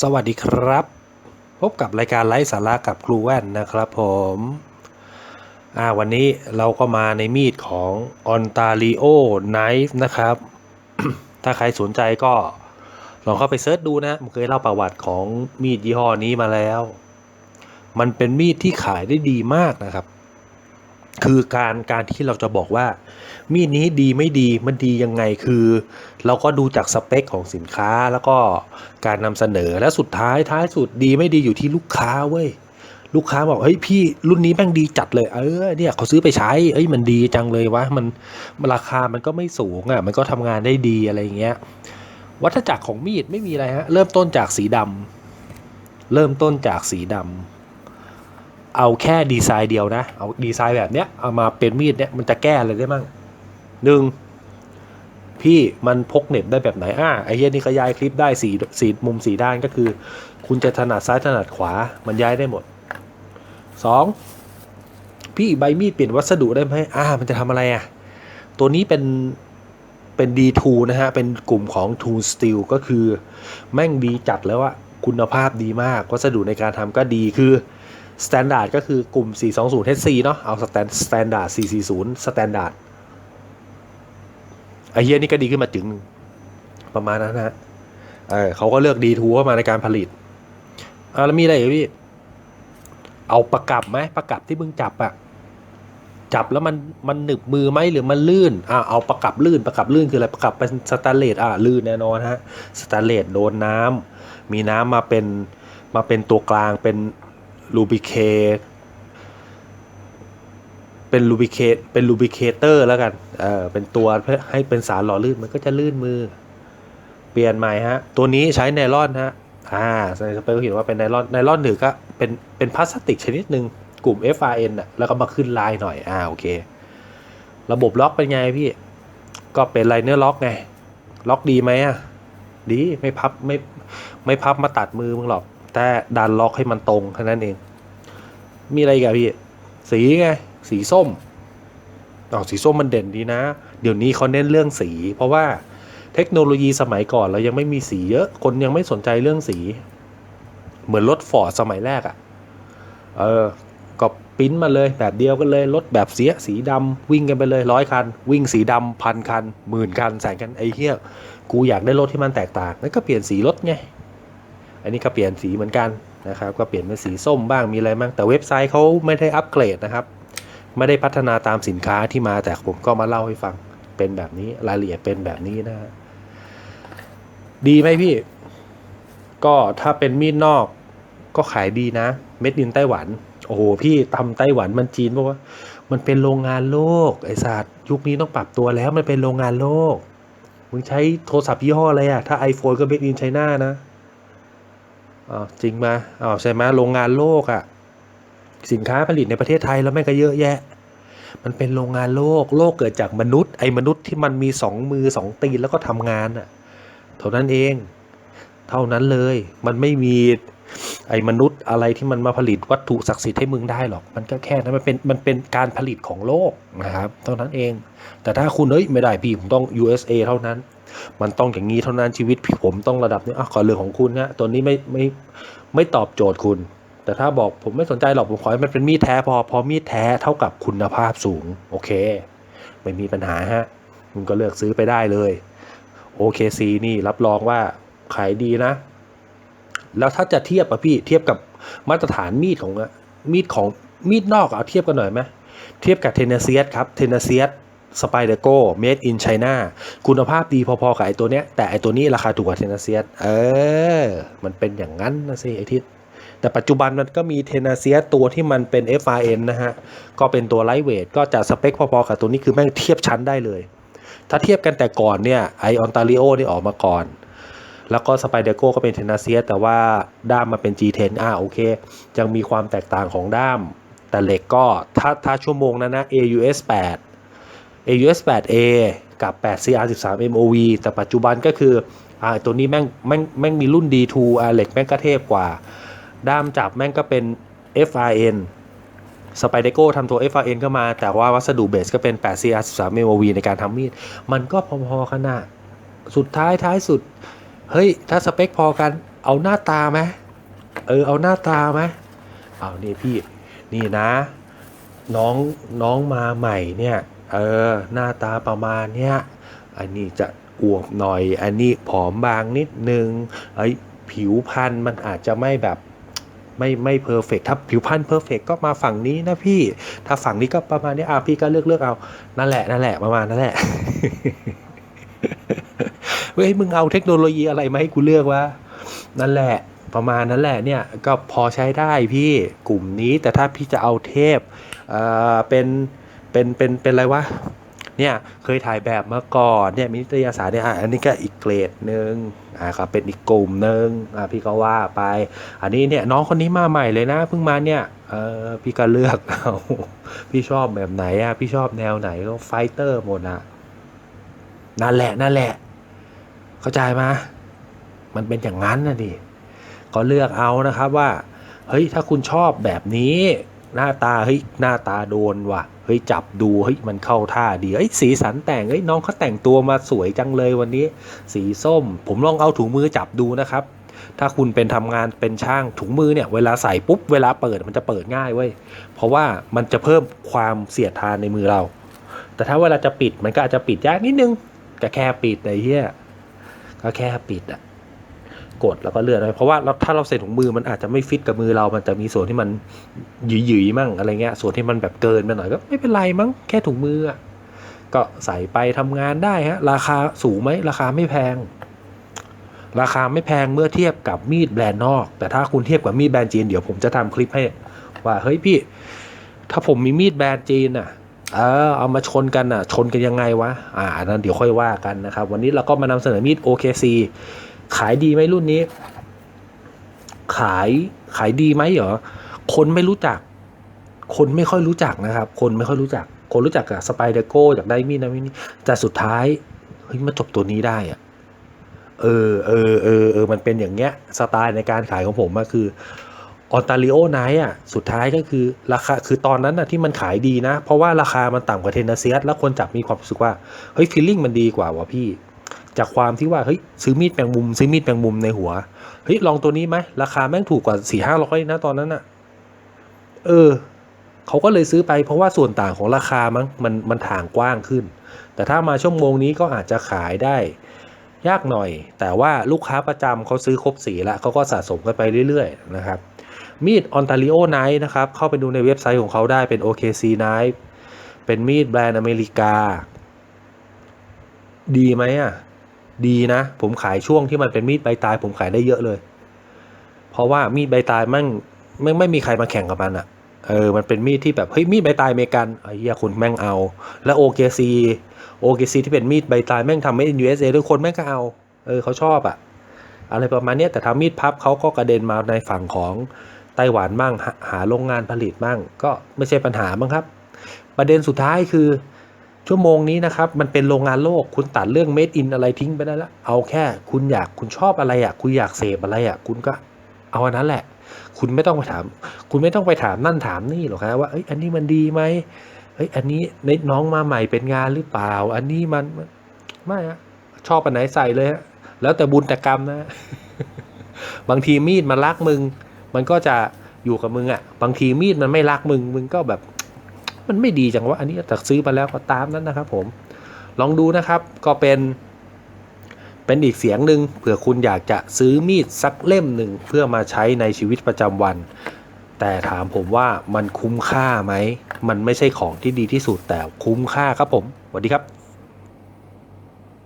สวัสดีครับ พบกับรายการไลฟ์สาระกับครูแว่นนะครับผมอ่าวันนี้เราก็มาในมีดของ Ontario Knife นะครับ ถ้าใครสนใจก็ลองเข้าไปเซิร์ชดูนะผมเคยเล่าประวัติของมีดยี่ห้อนี้มาแล้ว มันเป็นมีดที่ขายได้ดีมากนะครับ คือการการที่เราจะบอกว่า มีดนี้ดีไม่ดีมันดียังไงคือ เราก็ดูจากสเปคของสินค้าแล้วก็การนำเสนอและสุดท้ายท้ายสุดดีไม่ดีอยู่ที่ลูกค้าเว้ยลูกค้าบอกเฮ้ยพี่รุ่นนี้แม่งดีจัดเลย เออเนี่ยเขาซื้อไปใช้เอ้ยมันดีจังเลยวะมันราคามันก็ไม่สูงอะมันก็ทำงานได้ดีอะไรเงี้ยวัฏจักรของมีดไม่มีอะไรฮะเริ่มต้นจากสีดำเริ่มต้นจากสีดำ เอาแค่ดีไซน์เดียวนะ เอาดีไซน์แบบเนี้ยเอามาเป็นมีดเนี้ยมันจะแก้อะไรได้มั่งหนึ่งพี่มันพกเหน็บได้แบบไหนอ่าไอ้เหี้ยนี่ก็ย้ายคลิปได้สีสีมุมสีด้านก็คือ คุณจะถนัดซ้ายถนัดขวามันย้ายได้หมดสองพี่ใบมีดเปลี่ยนวัสดุได้ไหมอ่า มันจะทำอะไรอะ ตัวนี้เป็นเป็น D2 นะฮะ เป็นกลุ่มของ Tool Steel ก็คือแม่งดีจัดแล้วอะคุณภาพดีมาก วัสดุในการทำก็ดีคือ Standard ก็คือกลุ่ม 420 HC เนาะเอา Stand- Standard 440 Standard ไอเฮียนี่ก็ดีขึ้นมาถึงประมาณนั้นนะเออเขาก็เลือก D2 เข้ามาในการผลิตอ่าแล้วมีอะไรอีกพี่ เอาประกับไหมประกับที่มึงจับอะจับแล้วมันมันหนึบมือไหมหรือมันลื่นอ่าเอาประกับลื่นประกับลื่นคืออะไรประกับเป็นสแตนเลสอ่าลื่นแน่นอนฮะสแตนเลสโดนน้ำมีน้ำมาเป็นมาเป็นตัวกลางเป็น ลูบิเคเป็นลูบิเคเป็นลูบิเคเตอร์แล้วกัน เออเป็นตัวเพื่อให้เป็นสารหล่อลื่นมันก็จะลื่นมือ เปลี่ยนใหม่ฮะ ตัวนี้ใช้ไนลอนฮะ อ่าในสเปคเห็นว่าเป็นไนลอน ไนลอนถือก็เป็นเป็นพลาสติกชนิดหนึ่งกลุ่ม FRN อะ แล้วก็มาขึ้นลายหน่อย อ่า โอเค ระบบล็อกเป็นไงพี่ ก็เป็นไลเนอร์ล็อกไง ล็อกดีไหมอะ ดี ไม่พับไม่ไม่พับมาตัดมือมึงหรอก แต่ดันล็อกให้มันตรงแค่นั้นเอง มีอะไรกันพี่ สีไง สีส้มอ๋อสีส้มมันเด่นดีนะ เดี๋ยวนี้เขาเน้นเรื่องสี เพราะว่าเทคโนโลยีสมัยก่อนเรายังไม่มีสีเยอะคนยังไม่สนใจเรื่องสี เหมือนรถฟอร์ดสมัยแรกอะ่ะ เออก็ปิ้นมาเลยแบบเดียวกันเลยรถแบบเสียสีดำวิ่งกันไปเลยร้อยคัน วิ่งสีดำพันคันหมื่นคันแสนคันไอ้เหี้ยกูอยากได้รถที่มันแตกต่างนั่นก็เปลี่ยนสีรถไง อันนี้ก็เปลี่ยนสีเหมือนกันนะครับ ก็เปลี่ยนเป็นสีส้มบ้างมีอะไรบ้างแต่เว็บไซต์เขาไม่ได้อัปเกรดนะครับ ไม่ได้พัฒนาตามสินค้าที่มาแต่ผมก็มาเล่าให้ฟังเป็นแบบนี้รายละเอียดเป็นแบบนี้นะฮะดีไหมพี่ ก็ถ้าเป็นมีดนอกก็ขายดีนะ เม็ดดินไต้หวัน โอ้โหพี่ตำไต้หวันมันจีนบอกว่ามันเป็นโรงงานโลก ไอ้สัตว์ยุคนี้ต้องปรับตัวแล้วมันเป็นโรงงานโลกมึงใช้โทรศัพท์ยี่ห้ออะไรอะถ้า iPhone ก็เม็ดดินไชน่านะ อ้าวจริงมาอ้าวใช่ไหมโรงงานโลกอะสินค้าผลิตในประเทศไทยแล้วแม่งก็เยอะแยะ มันเป็นโรงงานโลก โลกเกิดจากมนุษย์ ไอ้มนุษย์ที่มันมีสองมือสองตีนแล้วก็ทำงานอะเท่านั้นเอง เท่านั้นเลย มันไม่มีไอ้มนุษย์อะไรที่มันมาผลิตวัตถุศักดิ์สิทธิ์ให้มึงได้หรอก มันก็แค่นั้นมันเป็นมันเป็นการผลิตของโลกนะครับ เท่านั้นเอง แต่ถ้าคุณเอ้ยไม่ได้พี่ผมต้อง USA เท่านั้น มันต้องอย่างนี้เท่านั้นชีวิตพี่ผมต้องระดับนี้อะขอเรื่องของคุณนะตัวนี้ไม่ไม่ไม่ตอบโจทย์คุณ แต่ถ้าบอกผมไม่สนใจหรอกผมขอให้มันเป็นมีดแท้พอพอมีดแท้เท่ากับคุณภาพสูง โอเค ไม่มีปัญหาฮะมึงก็เลือกซื้อไปได้เลย OKC นี่รับรองว่าขายดีนะ แล้วถ้าจะเทียบอะพี่เทียบกับมาตรฐานมีดของมีดของมีดนอกเอาเทียบกันหน่อยไหมเทียบกับเทนเนเซียสครับเทนเนเซียส สไปเดโก้เมดอินไชน่าคุณภาพดีพอๆกับไอตัวเนี้ย แต่ไอตัวนี้ราคาถูกกว่าเทนเนเซียสเออ มันเป็นอย่างนั้นนะสิไอทิศแต่ปัจจุบันมันก็มีเทนเนเซียสตัวที่มันเป็น FRN นะฮะ ก็เป็นตัวไลท์เวทก็จะสเปคพอๆกับตัวนี้คือแม่งเทียบชั้นได้เลย ถ้าเทียบกันแต่ก่อนเนี่ยไอออนตาริโอนี่ออกมาก่อน แล้วก็สไปเดโก้ก็เป็นเทนนาเซียแต่ว่าด้ามมาเป็น G10 อ่าโอเค ยังมีความแตกต่างของด้าม แต่เหล็กก็ถ้าถ้าชั่วโมงนั้นนะ AUS 8 AUS 8A กับ 8 CR13 MOV แต่ปัจจุบันก็คืออ่าตัวนี้แม่งแม่งแม่งมีรุ่น D2 อาเหล็กแม่งก็เทพกว่า ด้ามจับแม่งก็เป็น FRN สไปเดโก้ทำตัว FRN ก็มา แต่ว่าวัสดุเบสก็เป็น 8 CR 13 MOV ในการทำมีด มันก็พอๆกันนะสุดท้ายท้ายสุด เฮ้ย ถ้าสเปคพอกันเอาหน้าตาไหมเออ เอาหน้าตาไหมเอานี่พี่ นี่นะ น้องน้องมาใหม่เนี่ย เออ หน้าตาประมาณเนี้ย อันนี้จะอวบหน่อย อันนี้ผอมบางนิดนึงไอ้ผิวพรรณมันอาจจะไม่แบบไม่ไม่เพอร์เฟกถ้าผิวพรรณเพอร์เฟกก็มาฝั่งนี้นะพี่ ถ้าฝั่งนี้ก็ประมาณนี้อะพี่ก็เลือกเลือกเอา นั่นแหละนั่นแหละประมาณนั่นแหละเว้ยมึงเอาเทคโนโลยีอะไรมาให้กูเลือกวะนั่นแหละประมาณนั้นแหละเนี่ยก็พอใช้ได้พี่กลุ่มนี้แต่ถ้าพี่จะเอาเทพเอ่อเป็น เป็นเป็นเป็นอะไรวะเนี่ยเคยถ่ายแบบมาก่อนเนี่ยมิตรยสารเนี่ยอันนี้ก็อีกเกรดหนึ่งอ่าครับเป็นอีกกลุ่มหนึ่งอ่าพี่ก็ว่าไป อันนี้เนี่ยน้องคนนี้มาใหม่เลยนะเพิ่งมาเนี่ยเออพี่ก็เลือกเอาพี่ชอบแบบไหนอะพี่ชอบแนวไหนก็ไฟเตอร์หมดอะนั่นแหละนั่นแหละ เข้าใจไหมมันเป็นอย่างนั้นนะดิก็เลือกเอานะครับว่าเฮ้ยถ้าคุณชอบแบบนี้ หน้าตาเฮ้ยหน้าตาโดนว่ะเฮ้ยจับดูเฮ้ยมันเข้าท่าดีเฮ้ยสีสันแต่งเฮ้ยน้องเขาแต่งตัวมาสวยจังเลยวันนี้ สีส้ม ผมลองเอาถุงมือจับดูนะครับ ถ้าคุณเป็นทำงานเป็นช่างถุงมือเนี่ย เวลาใส่ปุ๊บเวลาเปิดมันจะเปิดง่ายเว้ยเพราะว่ามันจะเพิ่มความเสียดทานในมือเรา แต่ถ้าเวลาจะปิดมันก็อาจจะปิดยากนิดนึงก็แค่ปิดไอ้เหี้ยก็แค่ปิดอะ กดแล้วก็เลื่อนไปเพราะว่าเราถ้าเราใส่ถุงมือมันอาจจะไม่ฟิตกับมือเรา มันจะมีส่วนที่มันหยุยๆมั่งอะไรเงี้ย ส่วนที่มันแบบเกินไปหน่อยก็ไม่เป็นไรมั้งแค่ถุงมืออะก็ใส่ไปทำงานได้ฮะราคาสูงไหมราคาไม่แพง ราคาไม่แพงเมื่อเทียบกับมีดแบรนด์นอก แต่ถ้าคุณเทียบกับมีดแบรนด์จีนเดี๋ยวผมจะทำคลิปให้ ว่าเฮ้ยพี่ ถ้าผมมีมีดแบรนด์จีนอะเออเอามาชนกันอะ ชนกันยังไงวะ อ่านั้นเดี๋ยวค่อยว่ากันนะครับ วันนี้เราก็มานำเสนอมีด OKC ขายดีไหมรุ่นนี้ ขายขายดีไหมเหรอคนไม่รู้จัก คนไม่ค่อยรู้จักนะครับ คนไม่ค่อยรู้จัก คนรู้จักกับสไปเดอร์โกอยากไดมีดนะมีดนี้แต่สุดท้ายเฮ้ยมาจบตัวนี้ได้อะเออเออเออเออมันเป็นอย่างเงี้ยสไตล์ในการขายของผมก็คือออนตาริโอไนท์อะสุดท้ายก็คือราคาคือตอนนั้นน่ะที่มันขายดีนะ เพราะว่าราคามันต่ำกว่าเทนเนเซียสแล้วคนจับมีความรู้สึกว่า เฮ้ยฟีลลิ่งมันดีกว่าวะพี่ จากความที่ว่าเฮ้ยซื้อมีดแมงมุม ซื้อมีดแมงมุมในหัวเฮ้ยลองตัวนี้ไหมราคาแม่งถูกกว่าสี่ห้าร้อยนะตอนนั้นอะเออเขาก็เลยซื้อไปเพราะว่าส่วนต่างของราคามั้งมันมันถ่างกว้างขึ้น แต่ถ้ามาชั่วโมงนี้ก็อาจจะขายได้ ยากหน่อย แต่ว่าลูกค้าประจำเขาซื้อครบสีแล้วเขาก็สะสมกันไปเรื่อยๆนะครับมีด Ontario Knife นะครับ เข้าไปดูในเว็บไซต์ของเขาได้เป็น OKC Knife เป็นมีดแบรนด์อเมริกา ดีไหมอะ ดีนะ ผมขายช่วงที่มันเป็นมีดใบตาย ผมขายได้เยอะเลย เพราะว่ามีดใบตายมันไม่ไม่มีใครมาแข่งกับมันอะเออ มันเป็นมีดที่แบบเฮ้ยมีดใบตายอเมริกันไอ้เหี้ยคุณแม่งเอา แล้ว OKC OKC ที่เป็นมีดใบตายแม่งทำไม่ใน USA ทุกคนแม่งก็เอา เออเขาชอบอะอะไรประมาณนี้แต่ทำมีดพับเขาก็กระเด็นมาในฝั่งของไต้หวันบ้างหาโรงงานผลิตบ้างก็ไม่ใช่ปัญหาบ้างครับ ประเด็นสุดท้ายคือ ชั่วโมงนี้นะครับ มันเป็นโรงงานโลก คุณตัดเรื่อง made in อะไรทิ้งไปได้แล้ว เอาแค่คุณอยากคุณชอบอะไรอะ คุณอยากเสพอะไรอะ คุณก็เอาอันนั้นแหละ คุณไม่ต้องไปถาม คุณไม่ต้องไปถามนั่นถามนี่หรอกครับว่า เอ้ย อันนี้มันดีไหมเฮ้ย อันนี้น้องมาใหม่เป็นงานหรือเปล่า อันนี้มันมันไม่อะชอบอันไหนใส่เลยฮะ แล้วแต่บุญแต่กรรมนะ บางทีมีดมันรักมึง มันก็จะอยู่กับมึงอะ่ะ บางทีมีดมันไม่รักมึง มึงก็แบบ มันไม่ดีจังว่าอันนี้ตักซื้อมาแล้วก็ตามนั้นนะครับ ผม ลองดูนะครับก็เป็นเป็นอีกเสียงหนึ่งเผื่อคุณอยากจะซื้อมีดสักเล่มหนึ่งเพื่อมาใช้ในชีวิตประจำวัน แต่ถามผมว่ามันคุ้มค่าไหม มันไม่ใช่ของที่ดีที่สุดแต่คุ้มค่าครับผมสวัสดีครับ